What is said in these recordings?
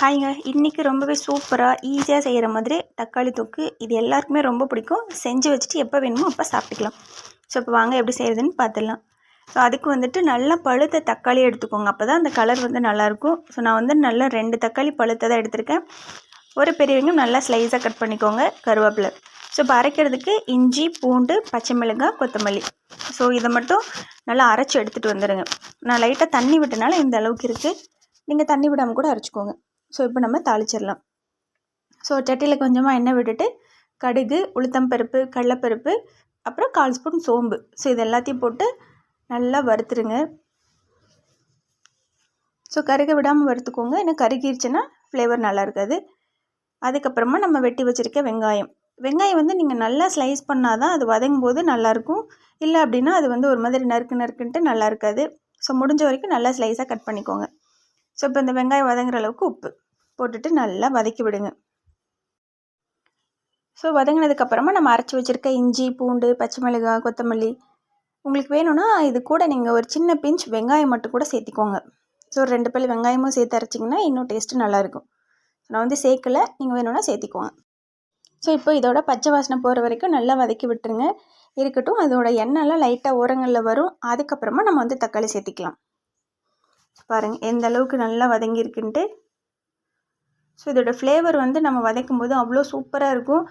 ஹாய்ங்க. இன்றைக்கி ரொம்பவே சூப்பராக ஈஸியாக செய்கிற மாதிரி தக்காளி தொக்கு. இது எல்லாருக்குமே ரொம்ப பிடிக்கும். செஞ்சு வச்சுட்டு எப்போ வேணுமோ அப்போ சாப்பிட்டுக்கலாம். ஸோ இப்போ வாங்க எப்படி செய்கிறதுன்னு பார்த்துடலாம் ஸோ அதுக்கு வந்துட்டு நல்லா பழுத்த தக்காளி எடுத்துக்கோங்க. அப்போ தான் அந்த கலர் வந்து நல்லாயிருக்கும். ஸோ நான் வந்து நல்லா ரெண்டு தக்காளி பழுத்ததாக எடுத்திருக்கேன். ஒரு பெரியவங்க நல்லா ஸ்லைஸாக கட் பண்ணிக்கோங்க கருவேப்பிலை. ஸோ இப்போ அரைக்கிறதுக்கு இஞ்சி பூண்டு பச்சை மிளகாய் கொத்தமல்லி. ஸோ இதை மட்டும் நல்லா அரைச்சி எடுத்துகிட்டு வந்துடுங்க நான் லைட்டாக தண்ணி விட்டனால இந்த அளவுக்கு இருக்குது நீங்கள் தண்ணி விடாமல் கூட அரைச்சிக்கோங்க. ஸோ இப்போ நம்ம தாளிச்சிடலாம். ஸோ சட்டியில் கொஞ்சமாக எண்ணெய் விட்டுட்டு கடுகு உளுத்தம்பருப்பு கடலப்பருப்பு அப்புறம் கால் ஸ்பூன் சோம்பு. ஸோ இது எல்லாத்தையும் போட்டு நல்லா வறுத்துருங்க. ஸோ கருக விடாமல் வறுத்துக்கோங்க. ஏன்னா கருகிருச்சுன்னா ஃப்ளேவர் நல்லா இருக்காது. அதுக்கப்புறமா நம்ம வெட்டி வச்சுருக்க வெங்காயம். வெங்காயம் வந்து நீங்கள் நல்லா ஸ்லைஸ் பண்ணால் தான் அது வதங்கும் போது நல்லாயிருக்கும். இல்லை அப்படின்னா அது வந்து ஒரு மாதிரி நறுக்கு நறுக்குன்ட்டு நல்லா இருக்காது. ஸோ முடிஞ்ச வரைக்கும் நல்லா ஸ்லைஸாக கட் பண்ணிக்கோங்க. ஸோ இப்போ இந்த வெங்காயம் வதங்குற அளவுக்கு உப்பு போட்டுட்டு நல்லா வதக்கி விடுங்க. ஸோ வதங்கினதுக்கப்புறமா நம்ம அரைச்சி வச்சுருக்க இஞ்சி பூண்டு பச்சை மிளகாய் கொத்தமல்லி உங்களுக்கு வேணும்னா இது கூட நீங்கள் ஒரு சின்ன பிஞ்ச் வெங்காயம் மட்டும் கூட சேர்த்திக்கோங்க. ஸோ ஒரு ரெண்டு பல் வெங்காயமும் சேர்த்து அரைச்சிங்கன்னா இன்னும் டேஸ்ட்டு நல்லாயிருக்கும். நான் வந்து சேர்க்கலை நீங்கள் வேணும்னா சேர்த்திக்கோங்க. ஸோ இப்போ இதோட பச்சை வாசனை போகிற வரைக்கும் நல்லா வதக்கி விட்டுருங்க. இருக்கட்டும் அதோட எண்ணெய்லாம் லைட்டாக ஓரங்களில் வரும். அதுக்கப்புறமா நம்ம வந்து தக்காளி சேர்த்திக்கலாம். பாருங்கள் எந்த அளவுக்கு நல்லா வதங்கியிருக்குன்ட்டு. ஸோ இதோடய ஃப்ளேவர் வந்து நம்ம வதக்கும் போது அவ்வளோ சூப்பராக இருக்கும்.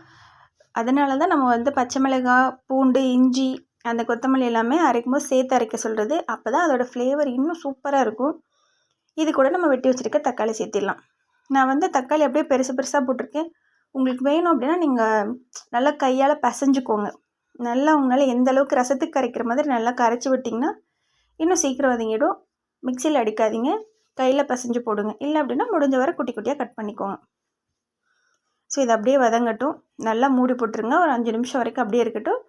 அதனால தான் நம்ம வந்து பச்சை மிளகாய் பூண்டு இஞ்சி அந்த கொத்தமல்லி எல்லாமே அரைக்கும் போது சேர்த்து அரைக்க சொல்கிறது அப்போ தான் அதோடய ஃப்ளேவர் இன்னும் சூப்பராக இருக்கும். இது கூட நம்ம வெட்டி வச்சுருக்க தக்காளி சேர்த்திடலாம். நான் வந்து தக்காளி அப்படியே பெருசு பெருசாக போட்டிருக்கேன். உங்களுக்கு வேணும் அப்படின்னா நீங்கள் நல்லா கையால் பசைஞ்சுக்கோங்க. நல்லா உங்களால் எந்த அளவுக்கு ரசத்துக்கு கரைக்கிற மாதிரி நல்லா கரைச்சி விட்டிங்கன்னா இன்னும் சீக்கிரம் வதங்கிடும். மிக்சியில் அடிக்காதீங்க. கையில் பசைஞ்சு போடுங்க. இல்லை அப்படின்னா முடிஞ்ச வரை குட்டி குட்டியாக கட் பண்ணிக்கோங்க. ஸோ இது அப்படியே வதங்கட்டும். நல்லா மூடி போட்டுருங்க. ஒரு அஞ்சு நிமிஷம் வரைக்கும் அப்படியே இருக்கட்டும்.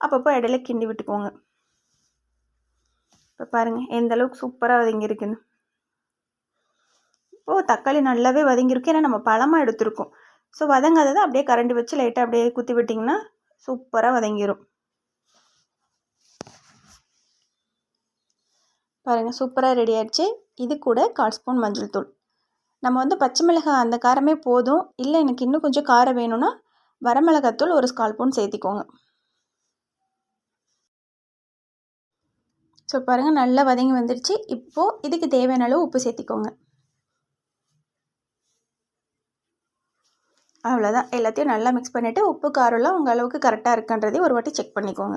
அப்பப்போ இடையில கிண்டி விட்டுக்கோங்க. இப்போ பாருங்கள் எந்த அளவுக்கு சூப்பராக வதங்கியிருக்குன்னு. இப்போது தக்காளி நல்லாவே வதங்கியிருக்கு. ஏன்னா நம்ம பழமாக எடுத்துருக்கோம். ஸோ வதங்காததை அப்படியே கரண்டி வச்சு லைட்டாக அப்படியே குத்தி விட்டிங்கன்னா சூப்பராக வதங்கிடும் பாருங்கள் சூப்பராக ரெடி ஆகிடுச்சு இது கூட கால் ஸ்பூன் மஞ்சள் தூள். நம்ம வந்து பச்சை மிளகாய் அந்த காரமே போதும். இல்லை எனக்கு இன்னும் கொஞ்சம் காரம் வேணும்னா வரமிளகாத்தூள் ஒரு ஸ்கால் ஸ்பூன் சேர்த்திக்கோங்க. ஸோ பாருங்கள் நல்லா வதங்கி வந்துடுச்சு இப்போது இதுக்கு தேவையான அளவு உப்பு சேர்த்திக்கோங்க. அவ்வளோதான் எல்லாத்தையும் நல்லா மிக்ஸ் பண்ணிவிட்டு உப்பு காரம்லாம் உங்கள் அளவுக்கு கரெக்டாக இருக்கான்றதையும் ஒரு வாட்டி செக் பண்ணிக்கோங்க.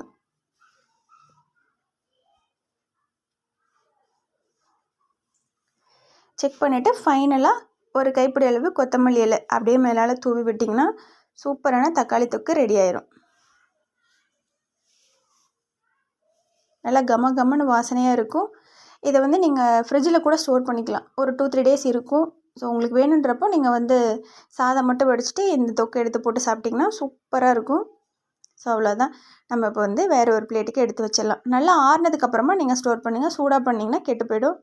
செக் பண்ணிவிட்டு ஃபைனலாக ஒரு கைப்பிடி அளவு கொத்தமல்லி இலை அப்படியே மேலால் தூவி விட்டிங்கன்னா சூப்பரான தக்காளி தொக்கு ரெடி ஆயிரும். நல்லா கம கமன்னு வாசனையாக இருக்கும். இதை வந்து நீங்கள் ஃப்ரிட்ஜில் கூட ஸ்டோர் பண்ணிக்கலாம். ஒரு டூ த்ரீ டேஸ் இருக்கும். ஸோ உங்களுக்கு வேணுன்றப்போ நீங்கள் வந்து சாதம் மட்டும் வடிச்சிட்டு இந்த தொக்கை எடுத்து போட்டு சாப்பிட்டிங்கன்னா சூப்பராக இருக்கும். ஸோ அவ்வளோதான் நம்ம இப்போ வந்து வேறு ஒரு பிளேட்டுக்கு எடுத்து வச்சிடலாம். நல்லா ஆறுனதுக்கப்புறமா நீங்கள் ஸ்டோர் பண்ணுங்கள் சூடாக பண்ணிங்கன்னா கெட்டு போயிடும்.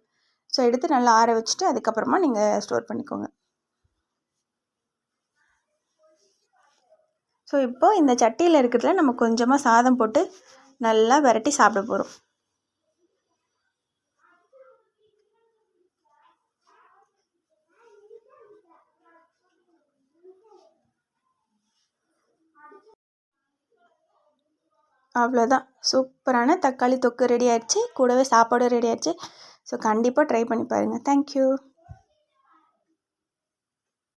ஸோ எடுத்து நல்லா ஆற வச்சுட்டு அதுக்கப்புறமா நீங்கள் ஸ்டோர் பண்ணிக்கோங்க. ஸோ இப்போ இந்த சட்டியில் இருக்கிறதுல நம்ம கொஞ்சமாக சாதம் போட்டு நல்லா விரட்டி சாப்பிட போகிறோம் அவ்வளோதான் சூப்பரான தக்காளி தொக்கு ரெடி ஆயிடுச்சு. கூடவே சாப்பாடும் ரெடி ஆயிடுச்சு. ஸோ கண்டிப்பாக ட்ரை பண்ணி பாருங்கள் தேங்க்யூ